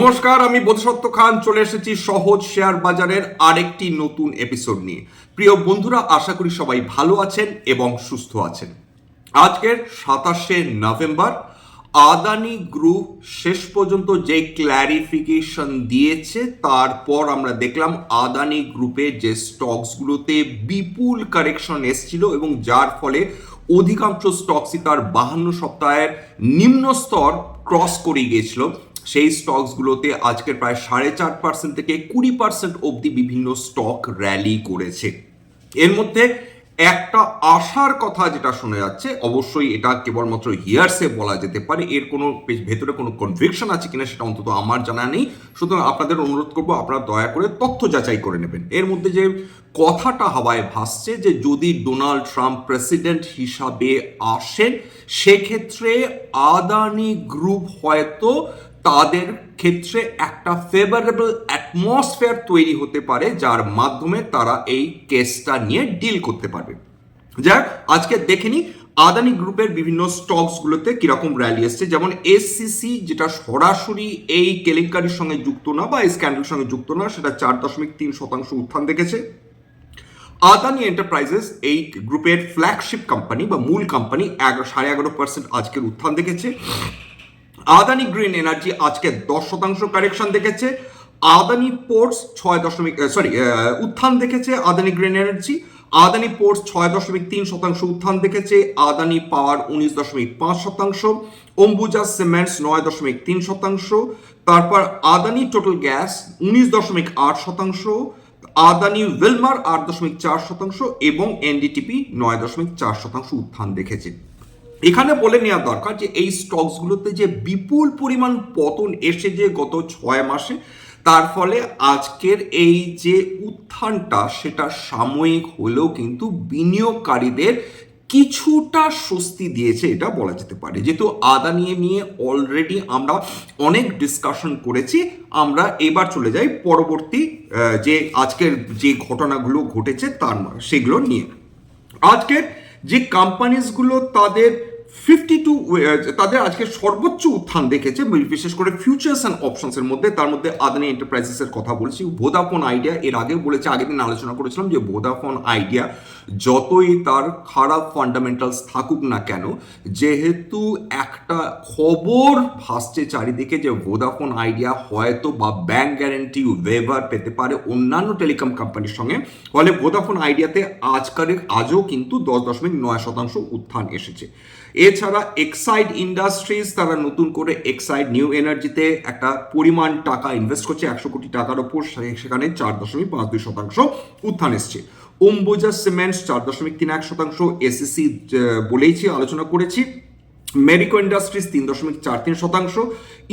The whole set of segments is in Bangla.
নমস্কার, আমি বোধসত্ত্ব খান। চলে এসেছি সহজ শেয়ার বাজারের আরেকটি নতুন এপিসোড নিয়ে। প্রিয় বন্ধুরা, আশা করি সবাই ভালো আছেন এবং সুস্থ আছেন। আজকের সাতাশে নভেম্বর, আদানি গ্রুপ শেষ পর্যন্ত যে ক্ল্যারিফিকেশন দিয়েছে, তারপর আমরা দেখলাম আদানি গ্রুপের যে স্টকসগুলোতে বিপুল কারেকশন এসছিল এবং যার ফলে অধিকাংশ স্টকসই তার বাহান্ন সপ্তাহের নিম্ন স্তর ক্রস করে গিয়েছিল। সেই স্টকসগুলোতে আজকের প্রায় সাড়ে চার পার্সেন্ট থেকে কুড়ি পার্সেন্ট অবধি বিভিন্ন স্টক র্যালি করেছে। এর মধ্যে একটা আশার কথা যেটা শোনা যাচ্ছে, অবশ্যই এটা কেবলমাত্র হিয়ার্সে বলা যেতে পারে, এর কোনো ভেতরে কোনো কনভিকশন আছে কিনা সেটা অন্তত আমার জানা নেই। সুতরাং আপনাদের অনুরোধ করব, আপনারা দয়া করে তথ্য যাচাই করে নেবেন। এর মধ্যে যে কথাটা হাওয়ায় ভাসছে যে যদি ডোনাল্ড ট্রাম্প প্রেসিডেন্ট হিসাবে আসেন, সেক্ষেত্রে আদানি গ্রুপ হয়তো তাদের ক্ষেত্রে একটা ফেভারেবল অ্যাটমসফিয়ার তৈরি হতে পারে, যার মাধ্যমে তারা এই কেসটা নিয়ে ডিল করতে পারবে। যাক, আজকে দেখে নিই আদানি গ্রুপের বিভিন্ন স্টকসগুলোতে কীরকম র্যালি এসছে। যেমন এসসিসি যেটা সরাসরি এই কেলেঙ্কারির সঙ্গে যুক্ত না বা এই স্ক্যান্ডেলের সঙ্গে যুক্ত না, সেটা চার দশমিক তিন শতাংশ উত্থান দেখেছে। আদানি এন্টারপ্রাইজেস এই গ্রুপের ফ্ল্যাগশিপ কোম্পানি বা মূল কোম্পানি এগারো, সাড়ে এগারো পার্সেন্ট আজকের উত্থান দেখেছে। আদানি গ্রিন এনার্জি আজকে দশ শতাংশ কারেকশন দেখেছে। আদানি পোর্টস ছয় দশমিক সরি উত্থান দেখেছে Adani green energy. Adani ports ছয় দশমিক তিন শতাংশ উত্থান দেখেছে, আদানি পাওয়ার উনিশ দশমিক পাঁচ শতাংশ, অম্বুজা সিমেন্টস নয় দশমিক তিন শতাংশ, তারপর আদানি টোটাল গ্যাস উনিশ দশমিক আট শতাংশ, আদানি ওয়েলমার আট দশমিক চার শতাংশ এবং এনডিটিপি নয় দশমিক চার শতাংশ উত্থান দেখেছে। এখানে বলে নেওয়া দরকার যে এই স্টকসগুলোতে যে বিপুল পরিমাণ পতন এসে যে গত ছয় মাসে, তার ফলে আজকের এই যে উত্থানটা সেটা সাময়িক হলেও কিন্তু বিনিয়োগকারীদের কিছুটা স্বস্তি দিয়েছে, এটা বলা যেতে পারে। যেহেতু আদানি নিয়ে অলরেডি আমরা অনেক ডিসকাশন করেছি, আমরা এবার চলে যাই পরবর্তী যে আজকের যে ঘটনাগুলো ঘটেছে তার সেগুলো নিয়ে। আজকের যে কোম্পানিজগুলো তাদের ফিফটি টু তাদের আজকে সর্বোচ্চ উত্থান দেখেছে বিশেষ করে ফিউচার্স অ্যান্ড অপশনসের মধ্যে। তার মধ্যে আদানি এন্টারপ্রাইজেসের কথা বলছি। ভোদাফোন আইডিয়া এর আগে বলেছে, আগের দিন আলোচনা করেছিলাম যে ভোদাফোন আইডিয়া যতই তার খারাপ ফান্ডামেন্টালস থাকুক না কেন, যেহেতু একটা খবর ভাসছে চারিদিকে যে ভোদাফোন আইডিয়া হয়তো বা ব্যাংক গ্যারেন্টি ওয়েভার পেতে পারে অন্যান্য টেলিকম কোম্পানির সঙ্গে। ফলে ভোদাফোন আইডিয়াতে আজকালের, আজও কিন্তু দশ দশমিক নয় শতাংশ উত্থান এসেছে। এছাড়া এক্সাইড ইন্ডাস্ট্রিজ তারা নতুন করে এক্সাইড নিউ এনার্জিতে একটা পরিমাণ টাকা ইনভেস্ট করছে, একশো কোটি টাকার ওপর সেখানে চার দশমিক পাঁচ দুই শতাংশ উত্থান এসছে। অম্বুজা সিমেন্টস চার দশমিক তিন এক শতাংশ এসএসসি বলেইছি আলোচনা করেছি। মেরিকো ইন্ডাস্ট্রিজ তিন দশমিক চার তিন শতাংশ।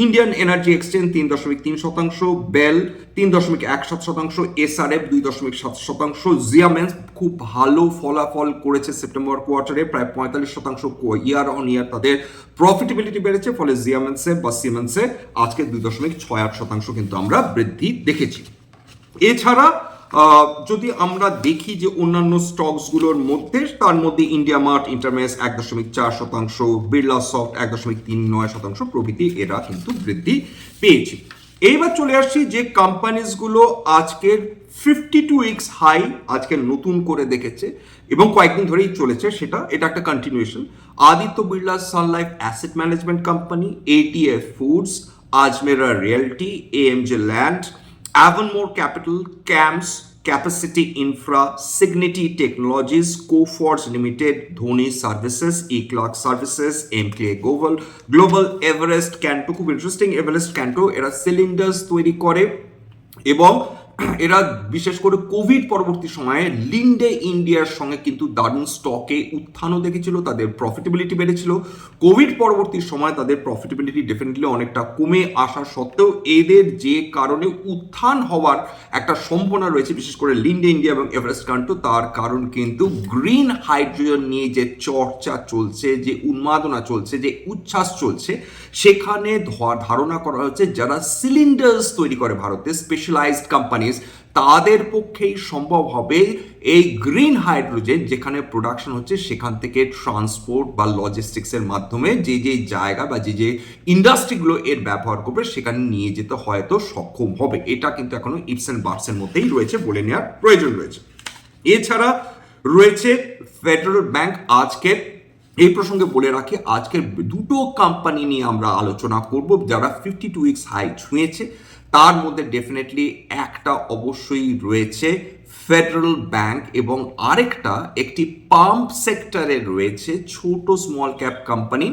ইন্ডিয়ান এনার্জি এক্সচেঞ্জ তিন দশমিক তিন শতাংশ। বেল তিন দশমিক এক সাত শতাংশ। এসআরএফ দুই দশমিক সাত শতাংশ। জিয়ামেন্স খুব ভালো ফলাফল করেছে সেপ্টেম্বর কোয়ার্টারে প্রায় পঁয়তাল্লিশ শতাংশ ইয়ার অন ইয়ার তাদের প্রফিটেবিলিটি বেড়েছে, ফলে জিয়ামেন্সে বা সিমেন্সে আজকে দুই দশমিক ছয় আট শতাংশ কিন্তু আমরা বৃদ্ধি দেখেছি। এছাড়া যদি আমরা দেখি যে অন্যান্য স্টকসগুলোর মধ্যে, তার মধ্যে ইন্ডিয়া মার্ট ইন্টারমেস এক দশমিক চার শতাংশ বিড়লা সফট এক দশমিক তিন নয় শতাংশ প্রভৃতি এরা কিন্তু বৃদ্ধি পেয়েছে। এইবার চলে আসছি যে কোম্পানিজগুলো আজকের ফিফটি টু উইক্স হাই আজকে নতুন করে দেখেছে এবং কয়েকদিন ধরেই চলেছে সেটা। এটা একটা continuation Aditya Birla Sun Life asset management company ATF foods Ajmera realty AMJ land Avonmore Capital, CAMS, Capacity Infra, Signity Technologies, Coforge Limited, Dhoni Services, eClock Services, MKA Global, Global Everest Canto খুব ইন্টারেস্টিং এভারেস্ট ক্যান্টো এরা সিলিন্ডার্স তৈরি করে এবং এরা বিশেষ করে কোভিড পরবর্তী সময়ে লিন্ডে ইন্ডিয়ার সঙ্গে কিন্তু দারুণ স্টকে উত্থানও দেখেছিল, তাদের প্রফিটেবিলিটি বেড়েছিল। কোভিড পরবর্তী সময় তাদের প্রফিটেবিলিটি ডেফিনেটলি অনেকটা কমে আসা সত্ত্বেও এদের যে কারণে উত্থান হওয়ার একটা সম্ভাবনা রয়েছে, বিশেষ করে লিন্ডে ইন্ডিয়া এবং এভারেস্ট কান্টো তার কারণ কিন্তু গ্রিন হাইড্রোজেন নিয়ে যে চর্চা চলছে, যে উন্মাদনা চলছে, যে উচ্ছ্বাস চলছে, সেখানে ধারণা করা হচ্ছে যারা সিলিন্ডার্স তৈরি করে ভারতে স্পেশালাইজড কোম্পানিজ তাদের পক্ষেই সম্ভব হবে এই গ্রিন হাইড্রোজেন যেখানে প্রোডাকশন হচ্ছে, সেখান থেকে ট্রান্সপোর্ট বা লজিস্টিক্সের মাধ্যমে যে যে জায়গা বা যে যে ইন্ডাস্ট্রিগুলো এর ব্যবহার করবে, সেখানে নিয়ে যেতে হয়তো সক্ষম হবে। এটা কিন্তু এখনও ইপস অ্যান্ড বার্সের মধ্যেই রয়েছে, বলে নেওয়ার প্রয়োজন রয়েছে। এছাড়া রয়েছে ফেডারেল ব্যাংক আজকে এই প্রসঙ্গে বলে রাখি, আজকের দুটো কোম্পানি নিয়ে আমরা আলোচনা করব, যারা ফিফটি টু উইক্স হাই ছুঁয়েছে। তার মধ্যে ডেফিনেটলি একটা অবশ্যই রয়েছে ফেডারেল ব্যাংক এবং আরেকটা একটি পাম্প সেক্টরে রয়েছে ছোট স্মল ক্যাপ কোম্পানি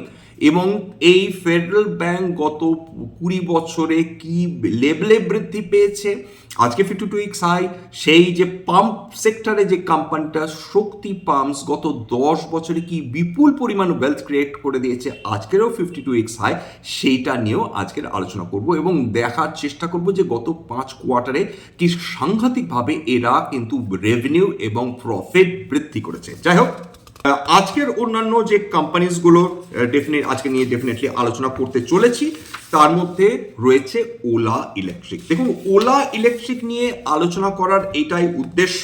এবং এই ফেডারেল ব্যাংক গত কুড়ি বছরে কি লেভেলে বৃদ্ধি পেয়েছে? আজকে ফিফটি টু উইক্স হাই সেই যে পাম্প সেক্টরে যে কোম্পানিটা শক্তি পাম্পস গত দশ বছরে কি বিপুল পরিমাণ ওয়েলথ ক্রিয়েট করে দিয়েছে, আজকেরও ফিফটি টু উইক্স হাই সেইটা নিয়েও আজকের আলোচনা করব এবং দেখার চেষ্টা করব যে গত পাঁচ কোয়ার্টারে কি সাংঘাতিকভাবে এরা কিন্তু রেভিনিউ এবং প্রফিট বৃদ্ধি করেছে। যাই হোক আজকের অন্যান্য যে কোম্পানিজগুলো ডেফিনেট আজকে নিয়ে ডেফিনেটলি আলোচনা করতে চলেছি, তার মধ্যে রয়েছে ওলা ইলেকট্রিক দেখুন ওলা ইলেকট্রিক নিয়ে আলোচনা করার এটাই উদ্দেশ্য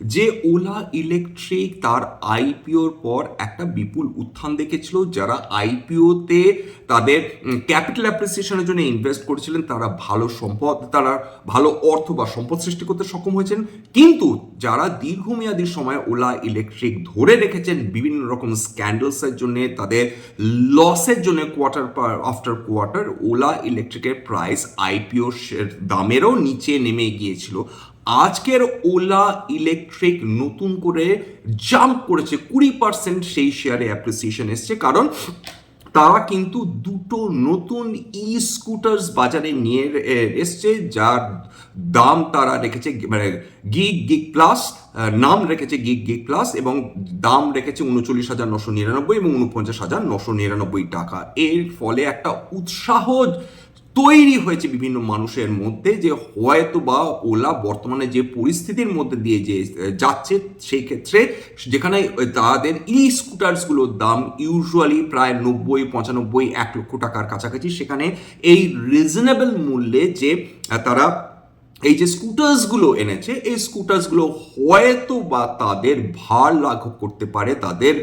যে ওলা ইলেকট্রিক তার আইপিওর পর একটা বিপুল উত্থান দেখেছিল। যারা আইপিওতে তাদের ক্যাপিটাল অ্যাপ্রিসিয়েশনের জন্য ইনভেস্ট করেছিলেন, তারা ভালো সম্পদ, তারা ভালো অর্থ বা সম্পদ সৃষ্টি করতে সক্ষম হয়েছেন। কিন্তু যারা দীর্ঘমেয়াদী সময় ওলা ইলেকট্রিক ধরে রেখেছেন, বিভিন্ন রকম স্ক্যান্ডালসের জন্য, তাদের লসের জন্য quarter per after quarter Ola ইলেকট্রিকের প্রাইস আইপিও দামেরও নিচে নেমে গিয়েছিল। আজকের ওলা ইলেকট্রিক নতুন করে জাম্প করেছে কুড়ি পার্সেন্ট সেই শেয়ারে অ্যাপ্রিসিয়েশন এসছে। কারণ তারা কিন্তু দুটো নতুন ই স্কুটার্স বাজারে নিয়ে এসছে, যার দাম তারা রেখেছে মানে গিগ গিগ প্লাস নাম রেখেছে গিগ গিগ প্লাস এবং দাম রেখেছে উনচল্লিশ হাজার নশো নিরানব্বই এবং উনপঞ্চাশ হাজার নশো নিরানব্বই টাকা। এর ফলে একটা উৎসাহ তৈরি হয়েছে বিভিন্ন মানুষের মধ্যে যে হয়তো বা ওলা বর্তমানে যে পরিস্থিতির মধ্যে দিয়ে যে যাচ্ছে সেই ক্ষেত্রে যেখানে তাদের ই স্কুটার্সগুলোর দাম ইউজুয়ালি প্রায় নব্বই, পঁচানব্বই, এক লক্ষ টাকার কাছাকাছি। সেখানে এই রিজনেবল মূল্যে যে তারা এই যে স্কুটার্সগুলো এনেছে, এই স্কুটার্সগুলো হয়তো বা তাদের ভার লাঘব করতে পারে, তাদের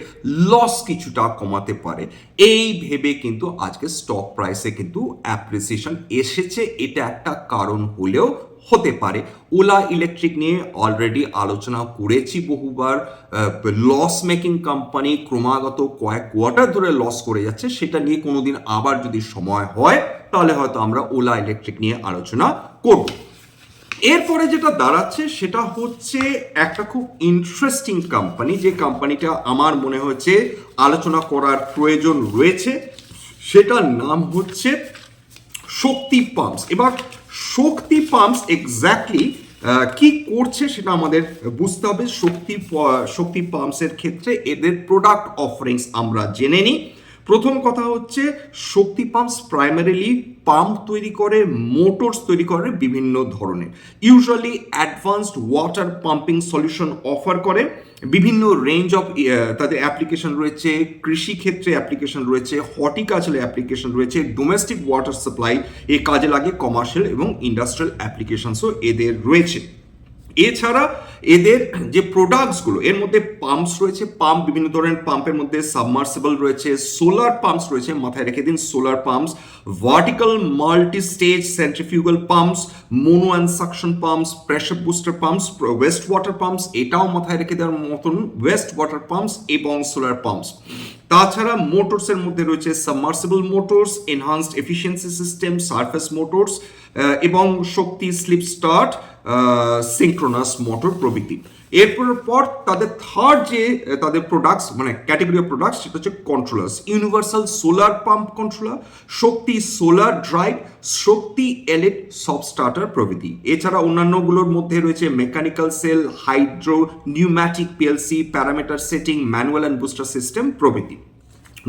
লস কিছুটা কমাতে পারে। এই ভেবে কিন্তু আজকে স্টক প্রাইসে কিন্তু অ্যাপ্রিসিয়েশন এসেছে, এটা একটা কারণ হলেও হতে পারে। ওলা ইলেকট্রিক নিয়ে অলরেডি আলোচনা করেছি বহুবার লস মেকিং কোম্পানি ক্রমাগত কয়েক কোয়ার্টার ধরে লস করে যাচ্ছে, সেটা নিয়ে কোনোদিন আবার যদি সময় হয়, তাহলে হয়তো আমরা ওলা ইলেকট্রিক নিয়ে আলোচনা করব। এরপরে যেটা দাঁড়াচ্ছে সেটা হচ্ছে একটা খুব ইন্টারেস্টিং কোম্পানি যে কোম্পানিটা আমার মনে হচ্ছে আলোচনা করার প্রয়োজন রয়েছে। সেটার নাম হচ্ছে শক্তি পাম্পস এবার শক্তি পাম্পস এক্স্যাক্টলি কি করছে সেটা আমাদের বুঝতে হবে। শক্তি শক্তি পাম্পসের ক্ষেত্রে এদের প্রোডাক্ট অফারিংস আমরা জেনে নিই। প্রথম কথা হচ্ছে শক্তি পাম্পস প্রাইমারিলি পাম্প তৈরি করে মোটরস তৈরি করে বিভিন্ন ধরনের। Usually advanced water pumping solution offer করে বিভিন্ন রেঞ্জ অফ তাদের অ্যাপ্লিকেশন রয়েছে, কৃষি ক্ষেত্রে অ্যাপ্লিকেশন রয়েছে হর্টিকালচার অ্যাপ্লিকেশন রয়েছে ডোমেস্টিক ওয়াটার সাপ্লাই এ কাজে লাগে কমার্শিয়াল এবং ইন্ডাস্ট্রিয়াল অ্যাপ্লিকেশনসও এদের রয়েছে। এছাড়া এদের যে প্রোডাক্টসগুলো এর মধ্যে পাম্পস রয়েছে পাম্প বিভিন্ন ধরনের পাম্পের মধ্যে সাবমার্সিবল রয়েছে সোলার পাম্পস রয়েছে, মাথায় রেখে দিন solar pumps vertical multi stage centrifugal pumps mono and suction pumps pressure booster pumps waste water pumps এটাও মাথায় রেখে দেওয়ার মতন ওয়েস্ট ওয়াটার পাম্পস এবং সোলার পাম্পস তাছাড়া মোটরসের মধ্যে রয়েছে submersible motors enhanced efficiency system surface motors এবং Shakti slip start synchronous motor প্রভৃতি এরপর পর তাদের থার্ড যে, তাদের প্রোডাক্টস মানে ক্যাটেগরি অফ প্রোডাক্টস সেটা হচ্ছে controllers universal solar pump controller Shakti solar drive Shakti এলেট সব স্টার্টার প্রভৃতি। এছাড়া অন্যান্যগুলোর মধ্যে রয়েছে mechanical cell hydro pneumatic PLC parameter setting manual and booster system প্রভৃতি।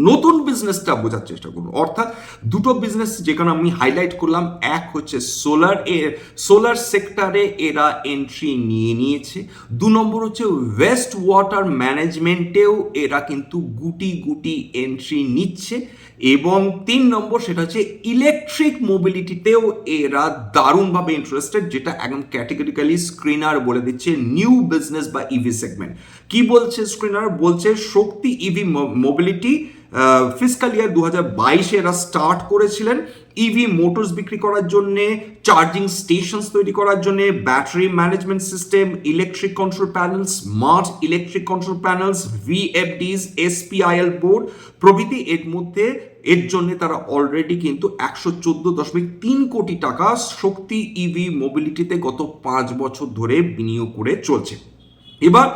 নতুন বিজনেসটা বোঝার চেষ্টা করুন। অর্থাৎ দুটো বিজনেস যেখানে আমি হাইলাইট করলাম, এক হচ্ছে সোলার এ সোলার সেক্টরে এরা এন্ট্রি নিয়ে নিয়েছে। দু নম্বর হচ্ছে ওয়েস্ট ওয়াটার ম্যানেজমেন্টেও এরা কিন্তু গুটি গুটি এন্ট্রি নিচ্ছে। এবং তিন নম্বর সেটা হচ্ছে ইলেকট্রিক মোবিলিটিতেও এরা দারুণভাবে ইন্টারেস্টেড যেটা একদম ক্যাটেগরিক্যালি স্ক্রিনার বলে দিচ্ছে নিউ বিজনেস বা ইভি সেগমেন্ট কি বলছে স্ক্রিনার বলছে Shakti EV mobility fiscal year দু হাজার বাইশে এরা স্টার্ট করেছিলেন ইভি মোটরস বিক্রি করার জন্যে চার্জিং স্টেশনস তৈরি করার জন্যে battery management system electric control panel smart electric control panels VFDs SPIL board প্রভৃতি এর মধ্যে, এর জন্য তারা অলরেডি কিন্তু একশো চোদ্দ দশমিক তিন কোটি টাকা শক্তি ইভি মোবিলিটিতে গত পাঁচ বছর ধরে বিনিয়োগ করে চলছে। এবার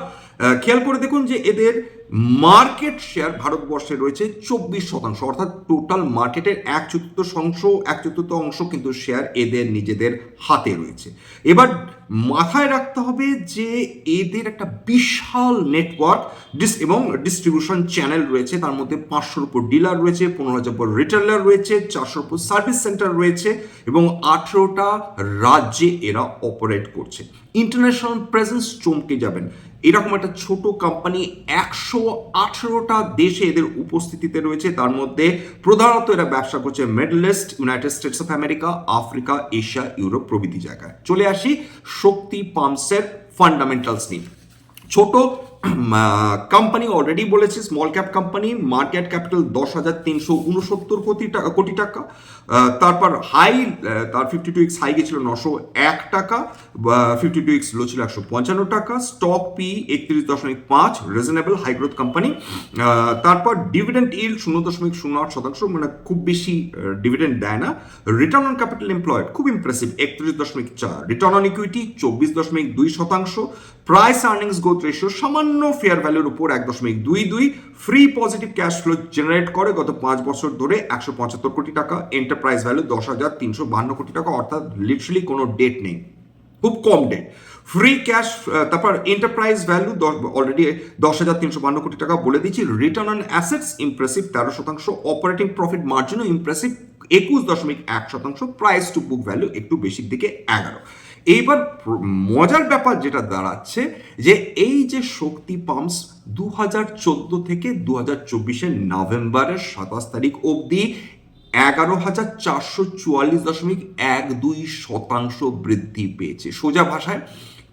খেয়াল করে দেখুন যে এদের মার্কেট শেয়ার ভারতবর্ষে রয়েছে চব্বিশ শতাংশ, অর্থাৎ টোটাল মার্কেটের এক চতুর্থাংশ অংশ, এক চতুর্থ অংশ কিন্তু শেয়ার এদের নিজেদের হাতে রয়েছে। এবার মাথায় রাখতে হবে যে এদের একটা বিশাল নেটওয়ার্ক ডিস এবং ডিস্ট্রিবিউশন চ্যানেল রয়েছে, তার মধ্যে পাঁচশোর উপর ডিলার রয়েছে, পনেরো হাজার উপর রিটেলার রয়েছে, চারশোর উপর সার্ভিস সেন্টার রয়েছে এবং আঠেরোটা রাজ্যে এরা অপারেট করছে। ইন্টারন্যাশনাল প্রেজেন্স চমকে যাবেন। এরকম একটা ছোট কোম্পানি একশো আঠেরোটা দেশে এদের উপস্থিতিতে রয়েছে। তার মধ্যে প্রধানত এরা ব্যবসা করছে Middle East, United States of America, Africa, Asia, Europe প্রভৃতি জায়গায়। চলে আসি শক্তি পাম্পসের ফান্ডামেন্টালস নিয়ে। ছোট কোম্পানি অলরেডি বলেছে small cap company market capital দশ হাজার তিনশো উনসত্তর কোটি টাকা কোটি টাকা। তারপর হাই তার ফিফটি টু এক্স হাই গেছিল নশো এক টাকা ফিফটি টু এক্স লো ছিল একশো পঞ্চান্ন টাকা। স্টক পি একত্রিশ দশমিক পাঁচ রিজনেবল হাই গ্রোথ কোম্পানি তারপর ডিভিডেন্ড ইল শূন্য দশমিক শূন্য আট শতাংশ মানে খুব বেশি ডিভিডেন্ড দেয় না। রিটার্ন অন ক্যাপিটাল এমপ্লয়েড খুব ইমপ্রেসিভ একত্রিশ দশমিক চার। রিটার্ন অন ইকুইটি চব্বিশ দশমিক দুই শতাংশ। প্রাইস আর্নিংস গ্রোথ রেশিও সামান্য ফেয়ার ভ্যালুর উপর এক দশমিক দুই দুই free positive cash flow generate করে গত পাঁচ বছর ধরে একশো পঁচাত্তর কোটি টাকা এন্টারপ্রাইজ ভ্যালু দশ হাজার তিনশো বান্ন কোটি টাকা, অর্থাৎ লিটারালি কোনো ডেট নেই, খুব কম ডেট ফ্রি ক্যাশ তারপর এন্টারপ্রাইজ ভ্যালু অলরেডি দশ হাজার তিনশো বান্ন কোটি টাকা বলে দিচ্ছি রিটার্ন অন অ্যাসেটস ইমপ্রেসিভ তেরো শতাংশ অপারেটিং প্রফিট মার্জিনও ইমপ্রেসিভ একুশ দশমিক এক শতাংশ প্রাইস টু বুক ভ্যালু একটু বেশির দিকে এগারো। এইবার মজার ব্যাপার যেটা দাঁড়াচ্ছে যে এই যে শক্তি পাম্পস দু হাজার চোদ্দ থেকে দু হাজার চব্বিশের নভেম্বরের সাতাশ তারিখ অবধি এগারো হাজার চারশো চুয়াল্লিশ দশমিক এক দুই শতাংশ বৃদ্ধি পেয়েছে। সোজা ভাষায়,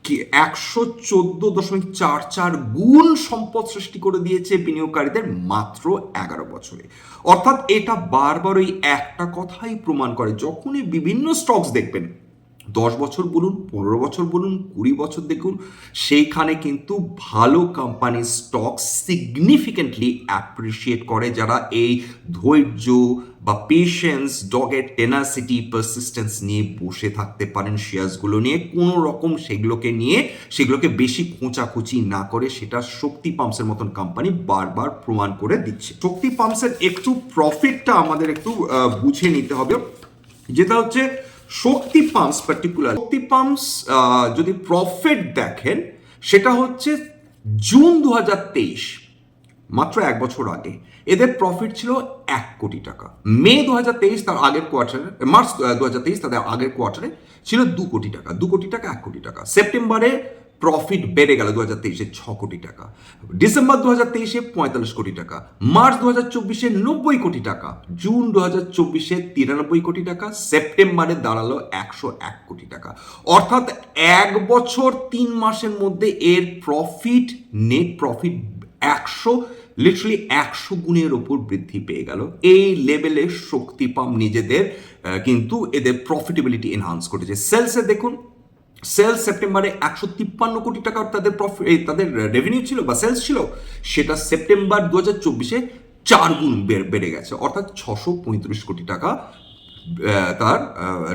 কি একশো চোদ্দ দশমিক চার চার গুণ সম্পদ সৃষ্টি করে দিয়েছে বিনিয়োগকারীদের মাত্র এগারো বছরে। অর্থাৎ এটা বারবার ওই একটা কথাই প্রমাণ করে, যখনই বিভিন্ন স্টকস দেখবেন দশ বছর বলুন, পনেরো বছর বলুন, কুড়ি বছর দেখুন, সেইখানে কিন্তু ভালো কোম্পানির স্টক সিগনিফিকেন্টলি অ্যাপ্রিসিয়েট করে যারা এই ধৈর্য বা পেশেন্স ডগের টেনাসিটি পারসিস্টেন্স নিয়ে বসে থাকতে পারেন শেয়ার্সগুলো নিয়ে। কোনো রকম সেগুলোকে নিয়ে সেগুলোকে বেশি খোঁচাখুচি না করে সেটা শক্তি পাম্পসের মতন কোম্পানি বারবার প্রমাণ করে দিচ্ছে। শক্তি পাম্পসের একটু প্রফিটটা আমাদের একটু বুঝে নিতে হবে। যেটা হচ্ছে Shakti pumps particular Shakti pumps যদি প্রফিট দেখেন, সেটা হচ্ছে জুন দু হাজার তেইশ, মাত্র এক বছর আগে। এদের প্রফিট ছিল এক কোটি টাকা। মে দু তার আগের কোয়ার্টারে মার্চ দু তাদের আগের কোয়ার্টারে ছিল দু কোটি টাকা, দু কোটি টাকা, এক কোটি টাকা। সেপ্টেম্বরে প্রফিট বেড়ে গেল দু হাজার তেইশে ছ কোটি টাকা। ডিসেম্বর দু হাজার তেইশে পঁয়তাল্লিশ কোটি টাকা। মার্চ দু হাজার চব্বিশে নব্বই কোটি টাকা। জুন দু হাজার চব্বিশে তিরানব্বই কোটি টাকা। সেপ্টেম্বরে দাঁড়াল একশো এক কোটি টাকা। অর্থাৎ এক বছর তিন মাসের মধ্যে এর প্রফিট নেট প্রফিট একশো লিটারালি একশো গুণের ওপর বৃদ্ধি পেয়ে গেল। এই লেভেলে শক্তি পাম নিজেদের কিন্তু এদের প্রফিটেবিলিটি এনহান্স করেছে। সেলসে দেখুন সেলস সেপ্টেম্বরে একশো তিপ্পান্ন কোটি টাকার তাদের প্রফিট তাদের রেভিনিউ ছিল বা সেলস ছিল, সেটা সেপ্টেম্বর দু হাজার চব্বিশে চার গুণ বেড়ে গেছে। অর্থাৎ ছশো পঁয়ত্রিশ কোটি টাকা তার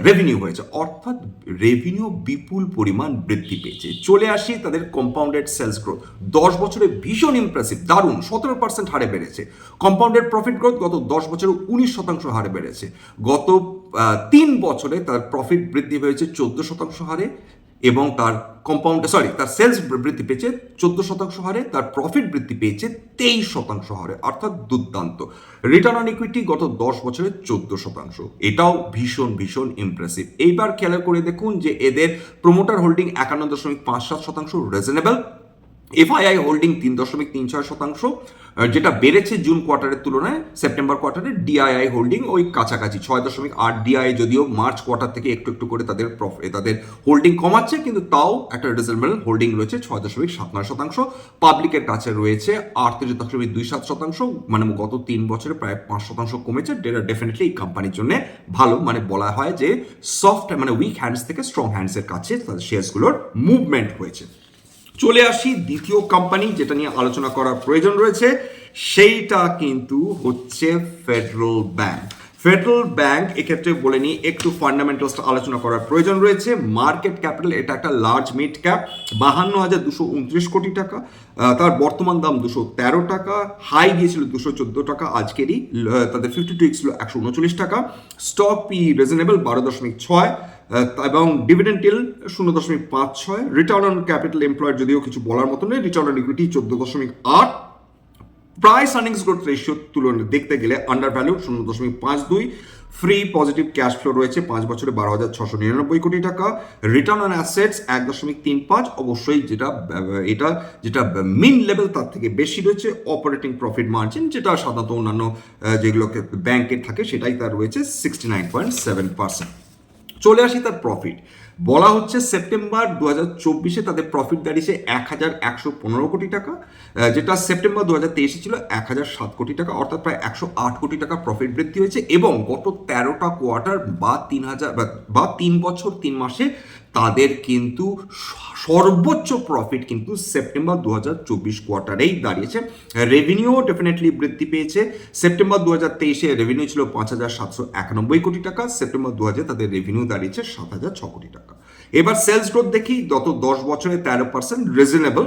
রেভিনিউ হয়েছে। অর্থাৎ রেভিনিউ বিপুল পরিমাণ বৃদ্ধি পেয়েছে। চলে আসি তাদের কম্পাউন্ডেড সেলস গ্রোথ দশ বছরে ভীষণ ইমপ্রেসিভ দারুণ, সতেরো পার্সেন্ট হারে বেড়েছে। কম্পাউন্ডেড প্রফিট গ্রোথ গত দশ বছরে উনিশ শতাংশ হারে বেড়েছে। গত তিন বছরে তার প্রফিট বৃদ্ধি হয়েছে চোদ্দ শতাংশ হারে এবং তার কম্পাউন্ড সরি তার সেলস বৃদ্ধি পেয়েছে চোদ্দ শতাংশ হারে, তার প্রফিট বৃদ্ধি পেয়েছে তেইশ শতাংশ হারে, অর্থাৎ দুর্দান্ত। রিটার্ন অন ইকুইটি গত দশ বছরে চোদ্দ শতাংশ। এটাও ভীষণ ভীষণ ইমপ্রেসিভ এইবার খেয়াল করে দেখুন যে এদের প্রমোটার হোল্ডিং একান্ন দশমিক পাঁচ সাত শতাংশ রিজনেবল এফআইআই হোল্ডিং তিন দশমিক তিন ছয় শতাংশ। যেটা বেড়েছে জুন কোয়ার্টারের তুলনায়, সেপ্টেম্বর কোয়ার্টারে ডিআইআই হোল্ডিং ওই কাছাকাছি, ছয় দশমিক আট ডিআই যদিও মার্চ কোয়ার্টার থেকে একটু একটু করে তাদের তাদের হোল্ডিং কমাচ্ছে, কিন্তু তাও একটা রিজনেবল হোল্ডিং রয়েছে ছয় দশমিক সাত নয় শতাংশ। পাবলিকের কাছে রয়েছে আটত্রিশ দশমিক দুই সাত শতাংশ মানে গত তিন বছরে প্রায় পাঁচ শতাংশ কমেছে। যেটা ডেফিনেটলি এই কোম্পানির জন্য ভালো মানে বলা হয় যে সফট মানে উইক হ্যান্ডস থেকে স্ট্রং হ্যান্ডসের কাছে শেয়ারসগুলোর মুভমেন্ট হয়েছে। চলে আসি দ্বিতীয় কোম্পানি যেটা নিয়ে আলোচনা করার প্রয়োজন রয়েছে। সেইটা কিন্তু হচ্ছে ফেডারেল ব্যাংক ফেডারেল ব্যাংক এক্ষেত্রে বলে নিই, একটু ফান্ডামেন্টালসটা আলোচনা করার প্রয়োজন রয়েছে। মার্কেট ক্যাপিটাল এটা একটা লার্জ মিড ক্যাপ বাহান্ন হাজার দুশো উনত্রিশ কোটি টাকা তার বর্তমান দাম দুশো তেরো টাকা হাই গিয়েছিল দুশো চোদ্দ টাকা, আজকেরই তাদের ফিফটি টু ছিল একশো উনচল্লিশ টাকা। স্টক পি রিজনেবল বারো দশমিক ছয় এবং ডিভিডেন্ড টিল শূন্য দশমিক পাঁচ ছয় রিটার্ন অন ক্যাপিটাল এমপ্লয়েড যদিও কিছু বলার মতো নেই রিটার্ন অন ইকুইটি চোদ্দ দশমিক আট। প্রাইস আর্নিংস গ্রোথ রেশিও তুলনায় দেখতে গেলে আন্ডার ভ্যালু শূন্য দশমিক পাঁচ দুই। ফ্রি পজিটিভ ক্যাশ ফ্লো রয়েছে পাঁচ বছরে বারো হাজার ছশো নিরানব্বই কোটি টাকা। রিটার্ন অন অ্যাসেটস এক দশমিক তিন পাঁচ। অবশ্যই যেটা, এটা যেটা মিন লেভেল তার থেকে বেশি রয়েছে অপারেটিং প্রফিট মার্জিন যেটা সাধারণত অন্যান্য যেগুলোকে ব্যাংকের থাকে সেটাই তার রয়েছে sixty nine point seven percent চলে আসি তার প্রফিট বলা হচ্ছে সেপ্টেম্বর দু হাজার চব্বিশে তাদের প্রফিট দাঁড়িয়েছে এক হাজার একশো পনেরো কোটি টাকা যেটা সেপ্টেম্বর দু হাজার তেইশে ছিল এক হাজার সাত কোটি টাকা, অর্থাৎ প্রায় একশো আট কোটি টাকা প্রফিট বৃদ্ধি হয়েছে এবং গত তেরোটা কোয়ার্টার বা তিন হাজার বা- তিন বছর, তিন মাসে তাদের কিন্তু সর্বোচ্চ প্রফিট কিন্তু সেপ্টেম্বর দু হাজার চব্বিশ কোয়ার্টারেই দাঁড়িয়েছে। রেভিনিউ ডেফিনেটলি বৃদ্ধি পেয়েছে। সেপ্টেম্বর দু হাজার তেইশে রেভিনিউ ছিল পাঁচ হাজার সাতশো একানব্বই কোটি টাকা। সেপ্টেম্বর দু হাজার তাদের রেভিনিউ দাঁড়িয়েছে সাত হাজার ছ কোটি টাকা। এবার সেলস গ্রোথ দেখি, গত দশ বছরে তেরো পার্সেন্ট রিজনেবল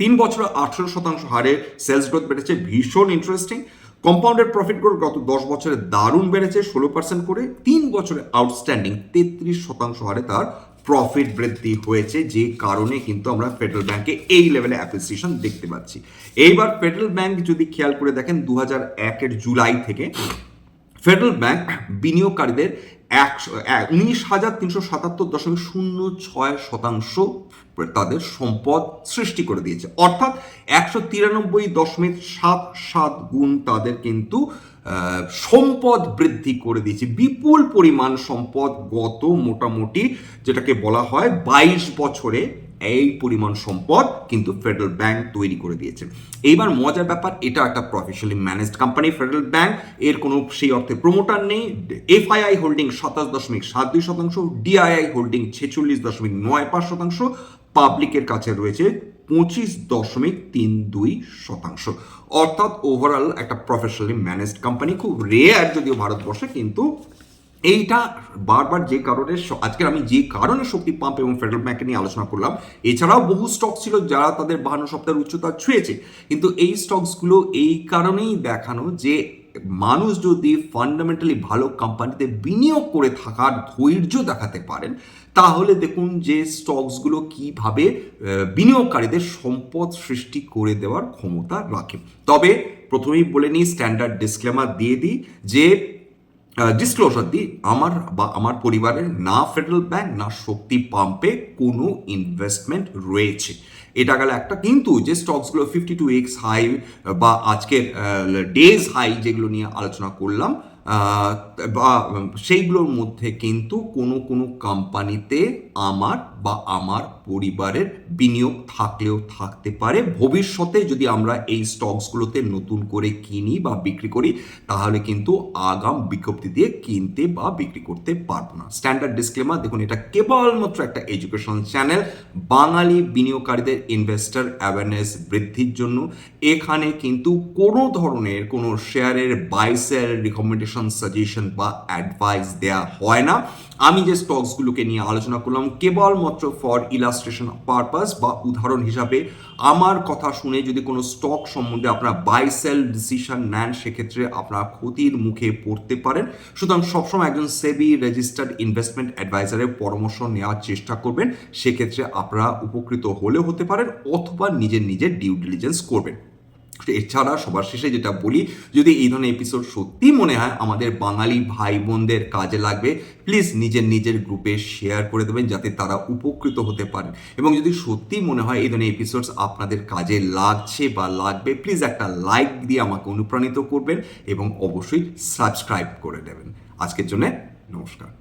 তিন বছরে আঠেরো শতাংশ হারে সেলস গ্রোথ বেড়েছে, ভীষণ ইন্টারেস্টিং কম্পাউন্ডেড প্রফিট গ্রোথ গত দশ বছরে দারুণ বেড়েছে, ষোলো পার্সেন্ট করে। তিন বছরে আউটস্ট্যান্ডিং তেত্রিশ শতাংশ হারে তার প্রফিট বৃদ্ধি হয়েছে, যে কারণে কিন্তু আমরা ফেডারেল ব্যাংকে এই লেভেলে অ্যাপ্রিসিয়েশন দেখতে পাচ্ছি। এইবার ফেডারেল ব্যাংক যদি খেয়াল করে দেখেন দু হাজার একের জুলাই থেকে ফেডারেল ব্যাংক বিনিয়োগকারীদের একশো, উনিশ হাজার তিনশো সাতাত্তর দশমিক শূন্য ছয় শতাংশ তাদের সম্পদ সৃষ্টি করে দিয়েছে। অর্থাৎ একশো তিরানব্বই দশমিক সাত সাত গুণ তাদের কিন্তু সম্পদ বৃদ্ধি করে দিয়েছে। বিপুল পরিমাণ সম্পদ গত মোটামুটি যেটাকে বলা হয় বাইশ বছরে এই পরিমাণ সম্পদ কিন্তু ফেডারেল ব্যাংক তৈরি করে দিয়েছে। এইবার মজার ব্যাপার, এটা একটা professionally managed company federal bank এর কোনো সেই অর্থে প্রমোটার নেই। এফআইআই হোল্ডিং সাতাশ দশমিক সাত দুই শতাংশ ডিআইআই হোল্ডিং ছেচল্লিশ দশমিক নয় পাঁচ শতাংশ পাবলিকের কাছে রয়েছে পঁচিশ দশমিক তিন দুই শতাংশ। অর্থাৎ ওভারঅল একটা প্রফেশনালি ম্যানেজড কোম্পানি খুব রেয়ার যদিও ভারতবর্ষে, কিন্তু এইটা বারবার যে কারণে আজকের আমি যে কারণে শক্তি পাম্প এবং ফেডারেল ব্যাংকে নিয়ে আলোচনা করলাম, এছাড়াও বহু স্টক ছিল যারা তাদের বাহান্ন সপ্তাহের উচ্চতা ছুঁয়েছে। কিন্তু এই স্টকসগুলো এই কারণেই দেখানো যে মানুষ যদি ফান্ডামেন্টালি ভালো কোম্পানিতে বিনিয়োগ করে থাকার ধৈর্য দেখাতে পারেন, তাহলে দেখুন যে স্টকসগুলো কীভাবে বিনিয়োগকারীদের সম্পদ সৃষ্টি করে দেওয়ার ক্ষমতা রাখে। তবে প্রথমেই বলে নিই স্ট্যান্ডার্ড ডিসক্লেমার দিয়ে দিই যে ডিসক্লোজার দিই আমার বা আমার পরিবারের না ফেডারেল ব্যাংক না শক্তি পাম্পে কোনো ইনভেস্টমেন্ট রয়েছে। এটা গেল একটা। কিন্তু যে স্টকসগুলো ফিফটি টু এক্স হাই বা আজকের ডেজ হাই যেগুলো নিয়ে আলোচনা করলাম বা সেইগুলোর মধ্যে কিন্তু কোনো কোনো কোম্পানিতে আমার বা আমার পরিবারের বিনিয়োগ থাকলেও থাকতে পারে। ভবিষ্যতে যদি আমরা এই স্টকসগুলোতে নতুন করে কিনি বা বিক্রি করি, তাহলে কিন্তু আগাম বিজ্ঞপ্তি দিয়ে কিনতে বা বিক্রি করতে পারব না। স্ট্যান্ডার্ড ডিসক্লেমার দেখুন, এটা কেবলমাত্র একটা এডুকেশন চ্যানেল বাঙালি বিনিয়োগকারীদের ইনভেস্টর অ্যাওয়ারনেস বৃদ্ধির জন্য এখানে কিন্তু কোনো ধরনের কোনো শেয়ারের buy sell recommendation recommendation suggestion বা অ্যাডভাইস দেয়া হয় না। আমি যে স্টকসগুলোকে নিয়ে আলোচনা করলাম, কেবলমাত্র ফর ইলাস্ট্রেশন পারপাস বা উদাহরণ হিসাবে, আমার কথা শুনে যদি কোনো স্টক সম্বন্ধে আপনারা বাই সেল ডিসিশন নেন, সেক্ষেত্রে আপনার ক্ষতির মুখে পড়তে পারেন। সুতরাং সবসময় একজন সেবি রেজিস্টার্ড ইনভেস্টমেন্ট অ্যাডভাইজারের পরামর্শ নেওয়ার চেষ্টা করবেন। সেক্ষেত্রে আপনারা উপকৃত হলেও হতে পারেন, অথবা নিজের নিজের ডিউ ডিলিজেন্স করবেন। এছাড়া সবার শেষে যেটা বলি, যদি এই ধরনের এপিসোড সত্যি মনে হয়, আমাদের বাঙালি ভাই বোনদের কাজে লাগবে প্লিজ নিজের নিজের গ্রুপে শেয়ার করে দেবেন যাতে তারা উপকৃত হতে পারেন। এবং যদি সত্যি মনে হয় এই ধরনের এপিসোডস আপনাদের কাজে লাগছে বা লাগবে প্লিজ একটা লাইক দিয়ে আমাকে অনুপ্রাণিত করবেন এবং অবশ্যই সাবস্ক্রাইব করে দেবেন। আজকের জন্য নমস্কার।